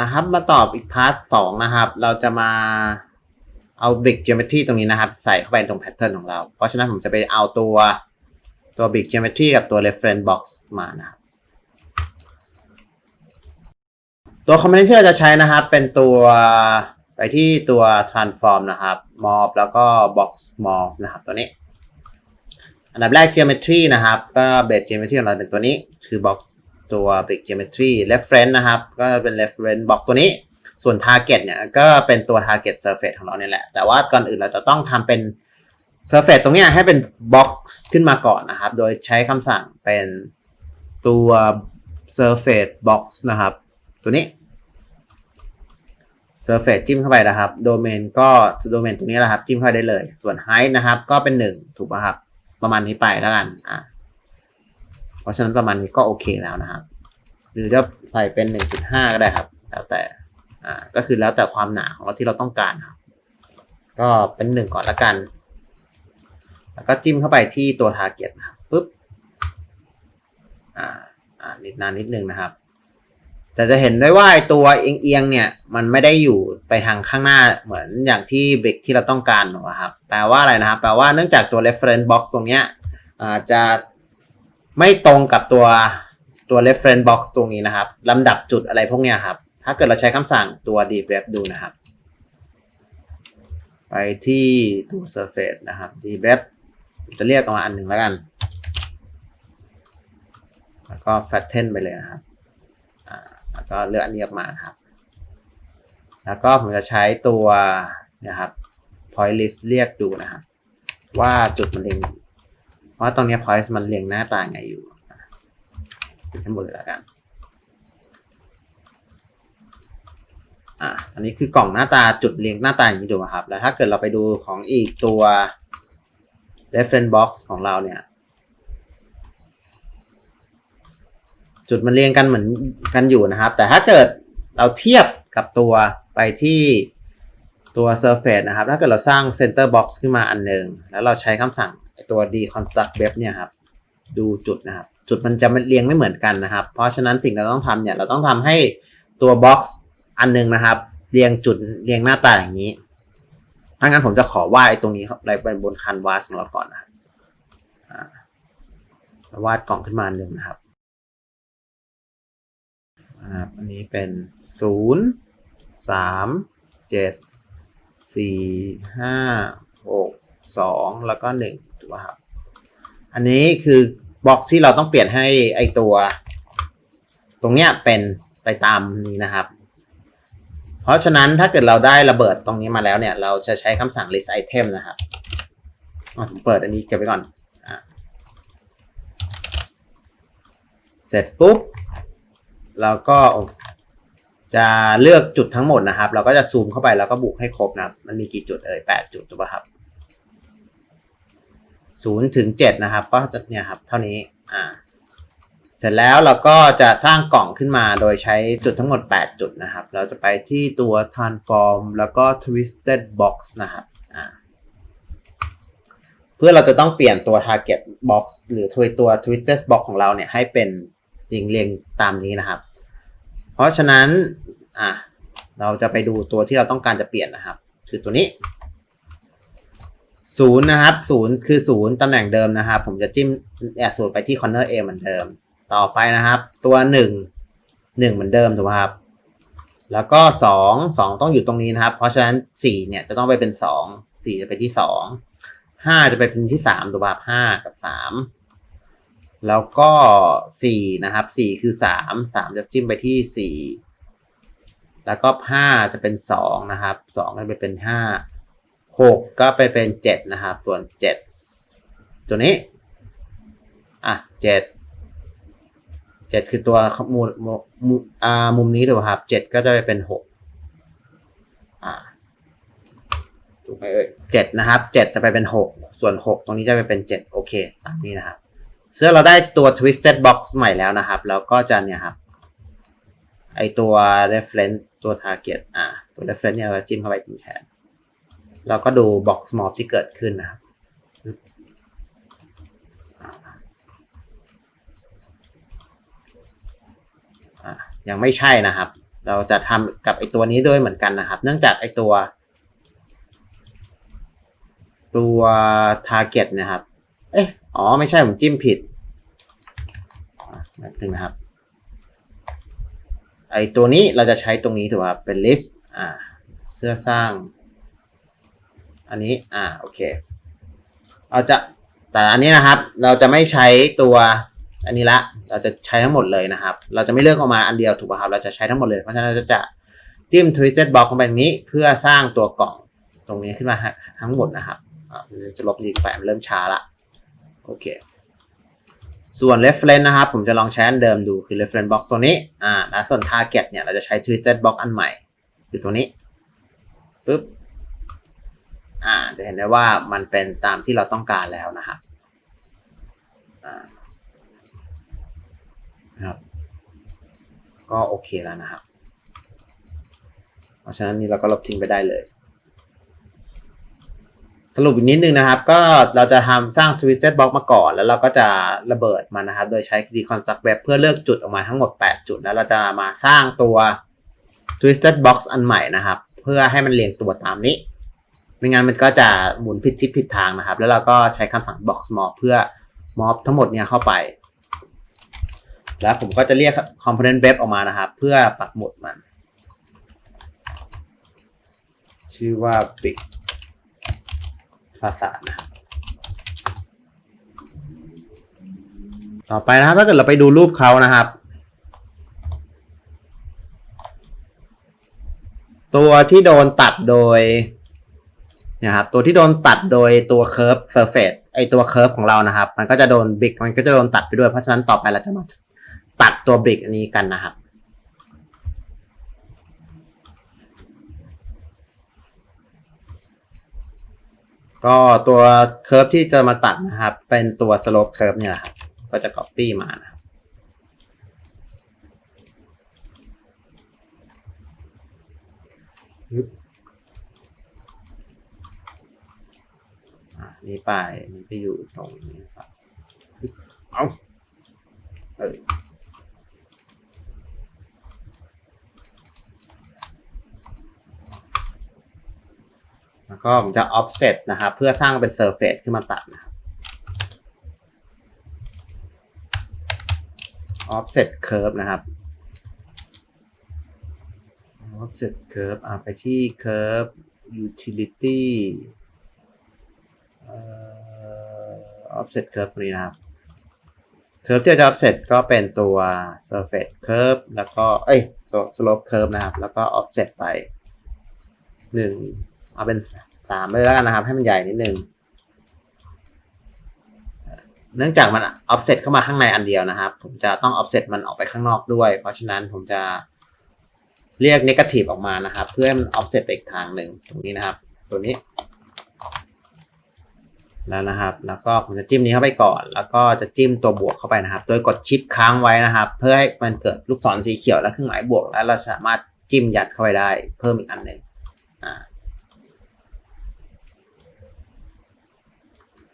นะครับ มาตอบอีกพาร์ทสองนะครับ เราจะมาเอา Brick Geometry ตรงนี้นะครับ ใส่เข้าไปตรงแพทเทิร์นของเรา เพราะฉะนั้นผมจะไปเอาตัวตัว Brick Geometry กับตัว Reference Box มานะครับ ตัวคอมโพเนนต์ที่เราจะใช้นะครับ เป็นตัวไปที่ตัว transform นะครับ mob แล้วก็ box mob นะครับ ตัวนี้ อันดับแรก geometry นะครับ ก็ base geometry ของเราเป็นตัวนี้คือ box ตัว brick geometry reference นะครับ ก็เป็น reference box ตัวนี้ ส่วน target เนี่ยก็เป็นตัว target surface ของเราเนี่ยแหละ แต่ว่าก่อนอื่นเราจะต้องทำเป็น surface ตรงนี้ให้เป็น box ขึ้นมาก่อนนะครับ โดยใช้คำสั่งเป็นตัว surface box นะครับ ตัวนี้ surface จิ้มเข้าไปนะครับ domain ก็ domain ตรงนี้แหละครับ จิ้มเข้าไได้เลย ส่วน height นะครับ ก็เป็น 1 ถูกป่ะครับ ประมาณนี้ไปแล้วกัน อะ ราะฉะนั้นประมาณนี้ก็โอเคแล้วนะครับ หรือจะใส่เป็น 1.5 ก็ได้ครับ แล้วแต่อ่าก็คือแล้วแต่ความหนาของเราที่เราต้องการครับ ก็เป็นหนึ่งก่อนละกัน แล้วก็จิ้มเข้าไปที่ตัว target นะครับปุ๊บอ่าอ่านิดนานนิดนึงนะครับ แต่จะเห็นได้ว่าตัวเอียงๆเนี่ย มันไม่ได้อยู่ไปทางข้างหน้าเหมือนอย่างที่เบรกที่เราต้องการหรอกครับ แปลว่าอะไรนะครับ แปลว่าเนื่องจากตัว reference box ตรงเนี้ยอ่าจะ ไม่ตรงกับตัวตัว reference box ตรงนี้นะครับลำดับจุดอะไรพวกเนี้ยครับ ถ้าเกิดเราใช้คำสั่งตัว debref ดูนะครับ ไปที่ตัว surface นะครับ debref จะเรียกออกมาอันหนึ่งแล้วกัน แล้วก็ flatten ไปเลยนะครับแล้วก็เลือกอันนี้ออกมาครับ แล้วก็ผมจะใช้ตัวนะครับ point list เรียกดูนะครับ ว่าจุดมันเรี ยงว่าตรงนี้ point มันเรียงหน้าตาไงอยู่ปิดทั้งหมดเลยแล้วกัน อ่าอันนี้คือกล่องหน้าตาจุดเรียงหน้าตาอย่างนี้ดูนะครับ แล้วถ้าเกิดเราไปดูของอีกตัว reference box ของเราเนี่ย จุดมันเรียงกันเหมือนกันอยู่นะครับ แต่ถ้าเกิดเราเทียบกับตัวไปที่ตัว surface นะครับ ถ้าเกิดเราสร้าง center box ขึ้นมาอันหนึ่งแล้วเราใช้คำสั่ง ตัว deconstruct web เนี่ยครับ ดูจุดนะครับ จุดมันจะเรียงไม่เหมือนกันนะครับ เพราะฉะนั้นสิ่งที่เราต้องทำเนี่ย เราต้องทำให้ตัว box อันหนึงนะครับ เรียงจุดเรียงหน้าตาอย่างนี้ ถ้างั้นผมจะขอวาดตรงนี้ครับอะไรเป็นบนคันวาสของเราก่อนนะวาดกล่องขึ้นมาหนึ่งนะครับอันนี้เป็นศูนย์สามเจ็ดสี่ห้าหกสองแล้วก็หนึ่ง ถูกป่ะครับ อันนี้คือบล็อกที่เราต้องเปลี่ยนให้ไอตัว ตรงเนี้ยเป็นไปตามนี้นะครับ เพราะฉะนั้นถ้าเกิดเราได้ระเบิดตรงนี้มาแล้วเนี่ย เราจะใช้คำสั่ง list item นะครับผมเปิดอันนี้เก็บไว้ก่อนอเสร็จปุ๊บเราก็จะเลือกจุดทั้งหมดนะครับ เราก็จะซูมเข้าไปแล้วก็บุกให้ครบนะครับ มันมีกี่จุดเอ่ยแปดจุดถูกป่ะครับ ศูนย์ถึงเจ็ดนะครับ ก็จะเนี่ยครับเท่านี้อ่าเสร็จแล้วเราก็จะสร้างกล่องขึ้นมาโดยใช้จุดทั้งหมด 8 จุดนะครับ เราจะไปที่ตัว transform แล้วก็ twisted box นะครับเพื่อเราจะต้องเปลี่ยนตัว target box หรือตัว twisted box ของเราเนี่ยให้เป็นเรียงเรียงตามนี้นะครับ เพราะฉะนั้นอะเราจะไปดูตัวที่เราต้องการจะเปลี่ยนนะครับ คือตัวนี้ ศูนย์นะครับศูนย์คือศูนย์ตำแหน่งเดิมนะครับ ผมจะจิ้มแอดศูนย์ไปที่ corner A เหมือนเดิม ต่อไปนะครับ ตัวหนึ่งหนึ่งเหมือนเดิมถูกไหมครับ แล้วก็สองสองต้องอยู่ตรงนี้นะครับ เพราะฉะนั้นสี่เนี่ยจะต้องไปเป็นสองสี่จะไปที่สองห้าจะไปเป็นที่สามถูกไหมครับห้ากับสามแล้วก็สี่นะครับสี่คือสามสามจะจิ้มไปที่สี่แล้วก็ห้าจะเป็นสองนะครับสองก็ไปเป็นห้า หกก็ไปเป็นเจ็ดนะครับ ส่วนเจ็ดตัวนี้ อะเจ็ดเจ็ดคือตัวมุมมุมอ่ามุมนี้ถูกไหมครับเจ็ดก็จะไปเป็นหกอ่าถูกไหมเอ่ยเจ็ดนะครับเจ็ดจะไปเป็นหกส่วนหกตรงนี้จะไปเป็นเจ็ดโอเคตามนี้นะครับเสื้อเราได้ตัว twisted box ใหม่แล้วนะครับ แล้วก็จะเนี่ยครับ ไอตัว reference ตัว target อ่าตัว reference เนี่ยเราก็จิ้มเข้าไปตรงแทน แล้วก็ดู box mob ที่เกิดขึ้นนะครับยังไม่ใช่นะครับ เราจะทำกับไอตัวนี้ด้วยเหมือนกันนะครับ เนื่องจากไอตัว ตัว target เนะครับ เอ๊ะอ๋อ ไม่ใช่ผมจิ้มผิดนิดนึงนะครับ ไอตัวนี้เราจะใช้ตรงนี้ถูกครับเป็น list อ่า เสื้อสร้าง อันนี้อ่าโอเคเราจะแต่อันนี้นะครับ เราจะไม่ใช้ตัวอันนี้ละเราจะใช้ทั้งหมดเลยนะครับ เราจะไม่เลือกออกมาอันเดียวถูกป่ะครับเราจะใช้ทั้งหมดเลยเพราะฉะนั้นเราจะจิ้ม twisted box ลงไปนี้ เพื่อสร้างตัวกล่องตรงนี้ขึ้นมาทั้งหมดนะครับอ่าจะลบดีไปมันเริ่มช้าละโอเคส่วน reference นะครับ ผมจะลองใช้อันเดิมดูคือ reference box ตัวนี้อ่าแล้วส่วน target เนี่ยเราจะใช้ twisted box อันใหม่ คือตัวนี้ปึ๊บ อ่าจะเห็นได้ว่ามันเป็นตามที่เราต้องการแล้วนะครับนะครับก็โอเคแล้วนะครับ เพราะฉะนั้นนี่เราก็ลบทิ้งไปได้เลย สรุปอีกนิดนึงนะครับ ก็เราจะทำสร้าง Twisted Box มาก่อน แล้วเราก็จะระเบิดมันนะครับ โดยใช้ Deconstruct Web เพื่อเลือกจุดออกมาทั้งหมด 8 จุด แล้วเราจะมาสร้างตัว Twisted Box อันใหม่นะครับ เพื่อให้มันเรียงตัวตามนี้ ไม่งั้นมันก็จะหมุนผิดทิศผิดทางนะครับ แล้วเราก็ใช้คำสั่ง box mob เพื่อ mob ทั้งหมดเนี่ยเข้าไป แล้วผมก็จะเรียก component web ออกมานะครับ เพื่อปักหมุดมัน ชื่อว่า big ภาษานะครับต่อไปนะครับ ถ้าเกิดเราไปดูรูปเขานะครับ ตัวที่โดนตัดโดย นี่ยครับตัวที่โดนตัดโดยตัว curve surface ไอตัว curve ของเรานะครับ มันก็จะโดน brick มันก็จะโดนตัดไปด้วย เพราะฉะนั้นต่อไปเราจะมาตัดตัว brick อันนี้กันนะครับก็ตัว curve ที่จะมาตัดนะครับ เป็นตัว slope curve เนี่ยแหละครับ ก็จะ copy มานะครับ อะนี่ไปนี่ไปอยู่ตรงนี้ครับ เอาเออแล้วก็ผมจะ offset นะครับ เพื่อสร้างเป็น surface ขึ้นมาตัดนะครับ offset curve นะครับ offset curve อะไปที่ curve utility เอ่อ offset curve นี้นะครับ curve ที่จะ offset ก็เป็นตัว surface curve แล้วก็ เอ้ย slope curve นะครับ แล้วก็ offset ไปหนึ่งเอาเป็นสามเลยแล้วกันนะครับ ให้มันใหญ่นิดนึง เนื่องจากมัน offset เข้ามาข้างในอันเดียวนะครับ ผมจะต้อง offset มันออกไปข้างนอกด้วย เพราะฉะนั้นผมจะเรียก negative ออกมานะครับ เพื่อให้มัน offset ไปอีกทางหนึ่งตรงนี้นะครับ ตัวนี้ แล้วนะครับ แล้วก็ผมจะจิ้มนี้เข้าไปก่อน แล้วก็จะจิ้มตัวบวกเข้าไปนะครับ โดยกดชิปค้างไว้นะครับ เพื่อให้มันเกิดลูกศรสีเขียวและเครื่องหมายบวก แล้วเราสามารถจิ้มยัดเข้าไปได้เพิ่มอีกอันหนึ่งอ่า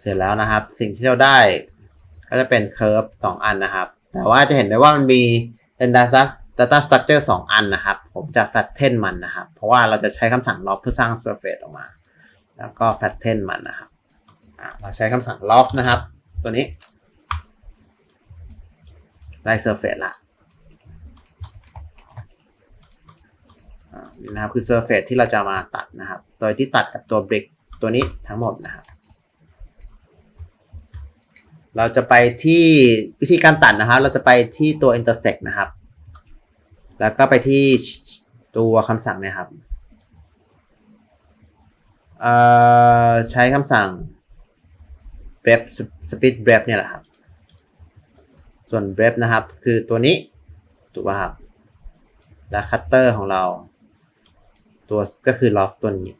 เสร็จแล้วนะครับ สิ่งที่เราได้ก็จะเป็นเคอร์ฟสองอันนะครับ แต่ว่าจะเห็นได้ว่ามันมีเป็น data data structure สองอันนะครับ ผมจะ flatten มันนะครับ เพราะว่าเราจะใช้คำสั่ง loft เพื่อสร้าง surface ออกมา แล้วก็ flatten มันนะครับ เราใช้คำสั่ง loft นะครับ ตัวนี้ ได้ surface ละนี่นะครับคือ surface ที่เราจะมาตัดนะครับ โดยที่ตัดกับตัว brick ตัวนี้ทั้งหมดนะครับ เราจะไปที่วิธีการตัดนะครับ เราจะไปที่ตัว intersect นะครับ แล้วก็ไปที่ตัวคำสั่งนะครับใช้คำสั่ง brep split brep เนี่ยแหละครับ ส่วน brep นะครับ คือตัวนี้ถูกป่ะครับและ cutter ของเรา ตัวก็คือ loft ตัวนี้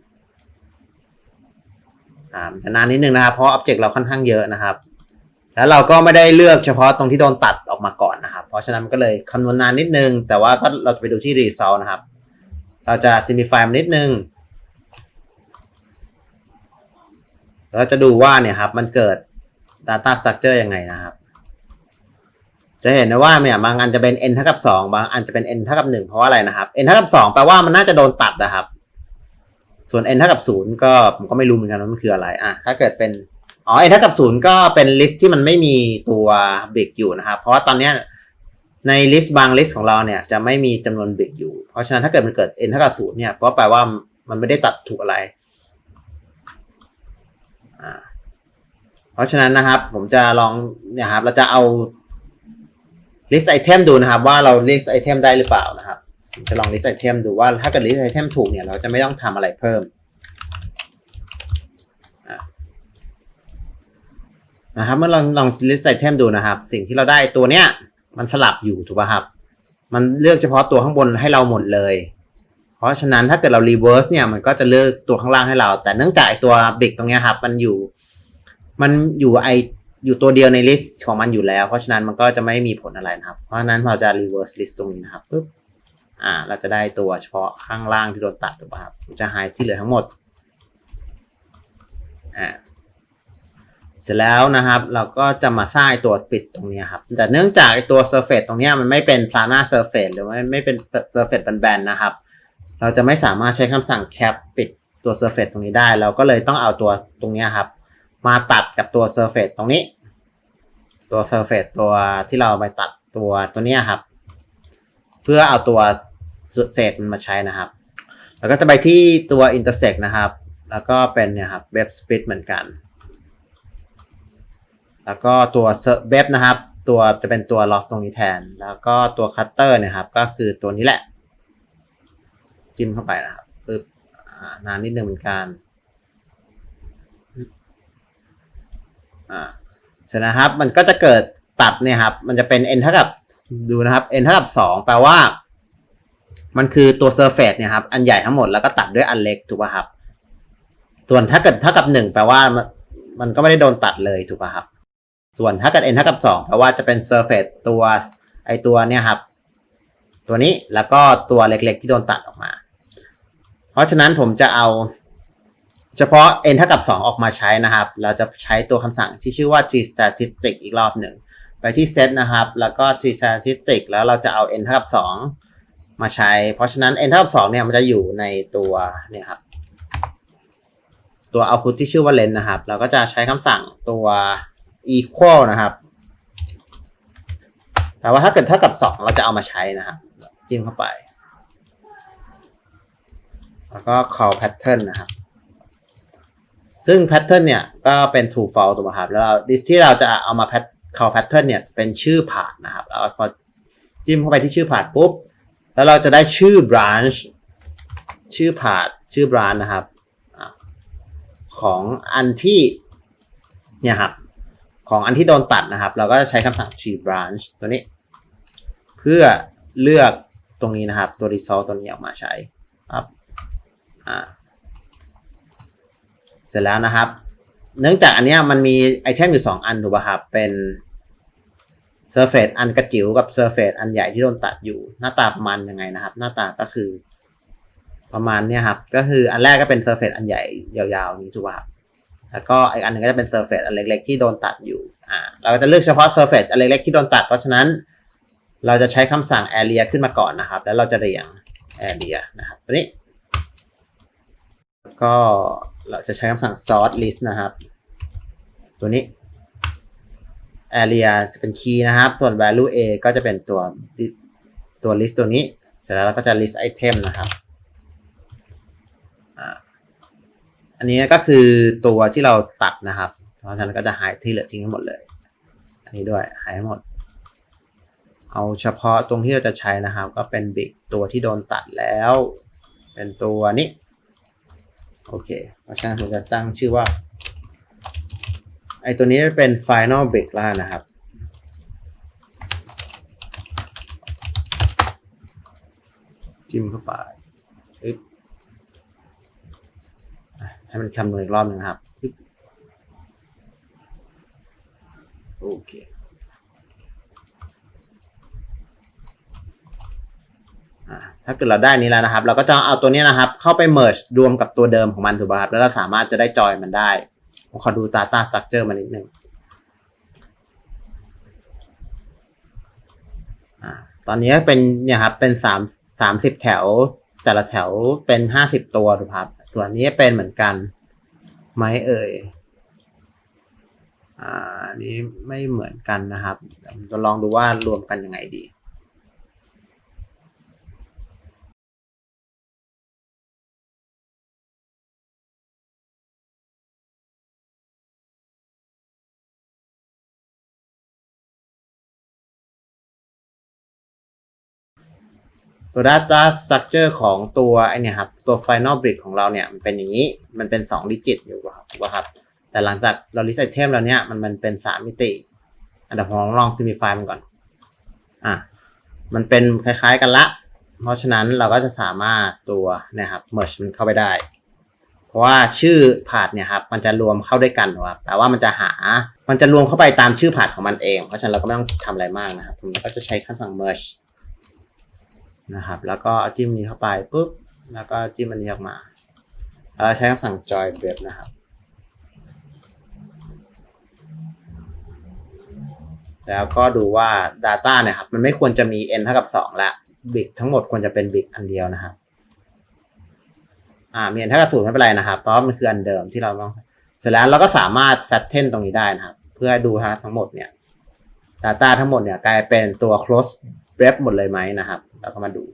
อ่ามันจะนานนิดนึงนะครับ เพราะ object เราค่อนข้างเยอะนะครับ แล้วเราก็ไม่ได้เลือกเฉพาะตรงที่โดนตัดออกมาก่อนนะครับ เพราะฉะนั้นมันก็เลยคำนวณนานนิดนึง แต่ว่าก็เราจะไปดูที่ result นะครับ เราจะ simplify มันนิดนึง เราจะดูว่าเนี่ยครับ มันเกิด data structure ยังไงนะครับ จะเห็นนะว่าเนี่ยบางอันจะเป็น n เท่ากับสองบางอันจะเป็น n เท่ากับหนึ่งเพราะว่าอะไรนะครับ n เท่ากับสองแปลว่ามันน่าจะโดนตัดนะครับ ส่วน n เท่ากับศูนย์ก็ผมก็ไม่รู้เหมือนกันว่ามันคืออะไรอะถ้าเกิดเป็นอ๋อ n เท่ากับศูนย์ก็เป็นลิสต์ที่มันไม่มีตัวบิกอยู่นะครับ เพราะว่าตอนเนี้ยในลิสต์บางลิสต์ของเราเนี่ยจะไม่มีจำนวนบิกอยู่ เพราะฉะนั้นถ้าเกิดมันเกิด n เท่ากับศูนย์เนี่ยก็แปลว่ามันไม่ได้ตัดถูกอะไรอ่า เพราะฉะนั้นนะครับ ผมจะลองเนี่ยครับ เราจะเอา list item ดูนะครับ ว่าเรา list item ได้หรือเปล่านะครับจะลอง list item ดูว่าถ้าเกิด list item ถูกเนี่ย เราจะไม่ต้องทำอะไรเพิ่มนะครับเมื่อลองลอง list item ดูนะครับ สิ่งที่เราได้ตัวเนี้ย มันสลับอยู่ถูกป่ะครับ มันเลือกเฉพาะตัวข้างบนให้เราหมดเลย เพราะฉะนั้นถ้าเกิดเรา reverse เนี่ยมันก็จะเลือกตัวข้างล่างให้เรา แต่เนื่องจากไอตัว big ตรงเนี้ยครับ มันอยู่ มันอยู่ไออยู่ตัวเดียวในลิสต์ของมันอยู่แล้ว เพราะฉะนั้นมันก็จะไม่มีผลอะไรนะครับ เพราะฉะนั้นเราจะ reverse list ตรงนี้นะครับปึ๊บอ่า เราจะได้ตัวเฉพาะข้างล่างที่โดนตัดถูกป่ะครับจะ hide ที่เหลือทั้งหมดอ่าเสร็จแล้วนะครับ เราก็จะมาสร้างไอ้ตัวปิดตรงนี้ครับ แต่เนื่องจากตัว surface ตรงนี้มันไม่เป็น plana surface หรือว่ไม่เป็น surface แบนๆนะครับ เราจะไม่สามารถใช้คำสั่ง cap ปิดตัว surface ตรงนี้ได้ เราก็เลยต้องเอาตัวตรงนี้ครับ มาตัดกับตัว surface ตรงนี้ ตัว surface ตัวที่เราไปตัดตัวตัวนี้ครับ เพื่อเอาตัวเศษมันมาใช้นะครับ แล้วก็จะไปที่ตัว intersect นะครับ แล้วก็เป็นเนี่ยครับ web split เหมือนกัน แล้วก็ตัว web นะครับ ตัวจะเป็นตัว loft ตรงนี้แทน แล้วก็ตัว cutter เนะครับ ก็คือตัวนี้แหละ จิ้มเข้าไปนะครับปึ๊บนานนิดนึงเหมือนกัน อ่าเสร็จนะครับ มันก็จะเกิดตัดเนี่ยครับ มันจะเป็น n เท่ากับดูนะครับ n เท่ากับสองแปลว่า มันคือตัว surface เนี่ยครับ อันใหญ่ทั้งหมดแล้วก็ตัดด้วยอันเล็กถูกป่ะครับ ส่วนถ้าเกิดเท่ากับหนึ่งแปลว่ามันก็ไม่ได้โดนตัดเลยถูกป่ะครับ ส่วนถ้าเกิด n เท่ากับสองแปลว่าจะเป็น surface ตัวไอตัวเนี่ยครับ ตัวนี้แล้วก็ตัวเล็กๆที่โดนตัดออกมา เพราะฉะนั้นผมจะเอา เฉพาะ n เท่ากับ 2 ออกมาใช้นะครับ เราจะใช้ตัวคำสั่งที่ชื่อว่า g statistic อีกรอบหนึ่ง ไปที่ set นะครับ แล้วก็ g statistic แล้วเราจะเอา n เท่ากับ 2 มาใช้ เพราะฉะนั้น n เท่ากับ 2 เนี่ยมันจะอยู่ในตัวเนี่ยครับ ตัว output ที่ชื่อว่า len นะครับ เราก็จะใช้คำสั่งตัว equal นะครับแปลว่าถ้าเกิดเท่ากับ 2 เราจะเอามาใช้นะครับ จิ้มเข้าไป แล้วก็ call pattern นะครับ ซึ่ง pattern เนี่ยก็เป็น true false ถูกไหมครับ แล้วเราที่เราจะเอามา pat call pattern เนี่ยเป็นชื่อผ่านนะครับแล้วพอจิ้มเข้าไปที่ชื่อผ่านปุ๊บ แล้วเราจะได้ชื่อ branch ชื่อผ่านชื่อ branch นะครับของอันที่เนี่ยครับของอันที่โดนตัดนะครับ เราก็จะใช้คำสั่ง tree branch ตัวนี้ เพื่อเลือกตรงนี้นะครับ ตัว result ตัวนี้ออกมาใช้ครับอ่า เสร็จแล้วนะครับ เนื่องจากอันนี้มันมีไอเทมอยู่ 2 อันถูกป่ะครับ เป็น Surface อันกระจิ๋วกับ Surface อันใหญ่ที่โดนตัดอยู่หน้าตาประมาณยังไงนะครับ หน้าตาก็คือ ประมาณเนี้ยครับ ก็คืออันแรกก็เป็น Surface อันใหญ่ยาวๆนี้ถูกป่ะครับแล้วก็อีกอันหนึ่งก็จะเป็น Surface อันเล็กๆที่โดนตัดอยู่อ่าเราจะเลือกเฉพาะ Surface อันเล็กๆที่โดนตัด เพราะฉะนั้น เราจะใช้คำสั่ง area ขึ้นมาก่อนนะครับ แล้วเราจะเรียง area นะครับตัวนี้ ก็เราจะใช้คำสั่ง sort list นะครับ ตัวนี้ area จะเป็น key นะครับ ส่วน value a ก็จะเป็นตัวตัว list ตัวนี้ เสร็จแล้วเราก็จะ list item นะครับอันนี้ก็คือตัวที่เราตัดนะครับ เพราะฉะนั้นก็จะหายที่เหลือทิ้งทั้งหมดเลย อันนี้ด้วยหายหมด เอาเฉพาะตรงที่เราจะใช้นะครับ ก็เป็น big ตัวที่โดนตัดแล้ว เป็นตัวนี้ โอเค เพราะฉะนั้นผมจะตั้งชื่อว่า ไอตัวนี้เป็น final big แล้วนะครับ จิ้มเข้าไปให้มันคำนวณอีกรอบหนึงครับ โอเค อ่า ถ้าเกิดเราได้นี้แล้วนะครับ เราก็จะเอาตัวนี้นะครับ เข้าไป merge รวมกับตัวเดิมของมันถูกป่ะครับ แล้วเราสามารถจะได้จอยมันได้ผมขอดู data structure มานิดนึงอ่าตอนนี้เป็นเนี่ยครับเป็นสามสามสิบแถว แต่ละแถวเป็นห้าสิบตัวดูครับส่วนนี้เป็นเหมือนกันไหมเอ่ยอ่านี้ไม่เหมือนกันนะครับจะลองดูว่ารวมกันยังไงดี ตัว data structure ของตัวไอเนี่ยครับตัว final bit ของเราเนี่ยมันเป็นอย่างนี้มันเป็น2 digit อยู่ครับถูกป่ะครับ แต่หลังจากเรา list item แล้วเนี่ยมันมันเป็น 3 มิติ อันดับผมลอง simplify มันก่อนอะมันเป็นคล้ายๆกันละ เพราะฉะนั้นเราก็จะสามารถตัวเนะครับ merge มันเข้าไปได้ เพราะว่าชื่อผาดเนี่ยครับมันจะรวมเข้าด้วยกันนะครับแต่ว่ามันจะหา มันจะรวมเข้าไปตามชื่อผาดของมันเอง เพราะฉะนั้นเราก็ไม่ต้องทำอะไรมากนะครับผมก็จะใช้คำสั่ง merge นะครับ แล้วก็จิ้มนี้เข้าไปปุ๊บ แล้วก็จิ้มอันนี้ออกมา เราใช้คำสั่ง join web นะครับ แล้วก็ดูว่า Data เนี่ยครับ มันไม่ควรจะมี n เท่ากับ 2 ละบิกทั้งหมดควรจะเป็นบิกอันเดียวนะครับ อ่า มี n เท่ากับศูนย์ไม่เป็นไรนะครับ เพราะมันคืออันเดิมที่เราต้อง เสร็จแล้วเราก็สามารถ flatten ตรงนี้ได้นะครับ เพื่อดูฮะทั้งหมดเนี่ย Data ทั้งหมดเนี่ยกลายเป็นตัว close rep หมดเลยไหมนะครับ แล้วก็มาดู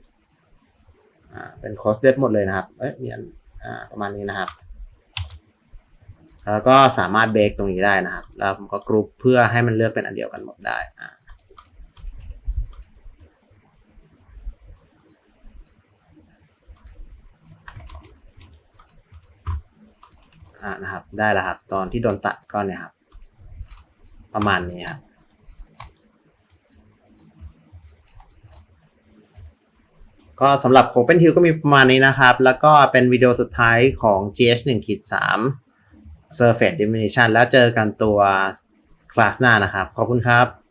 อ่าเป็น close rep หมดเลยนะครับเอ้ยมีอันอ่าประมาณนี้นะครับ แล้วก็สามารถเบรกตรงนี้ได้นะครับ แล้วผมก็กรุ๊ปเพื่อให้มันเลือกเป็นอันเดียวกันหมดได้อ่าอ่านะครับ ได้แล้วครับ ตอนที่โดนตัดก็เนี่ยครับ ประมาณนี้ครับ ก็สำหรับ Open Hill ก็มีประมาณนี้นะครับ แล้วก็เป็นวิดีโอสุดท้ายของ GH 1ขีด3 Surface Diminution แล้วเจอกันตัวคลาสหน้านะครับ ขอบคุณครับ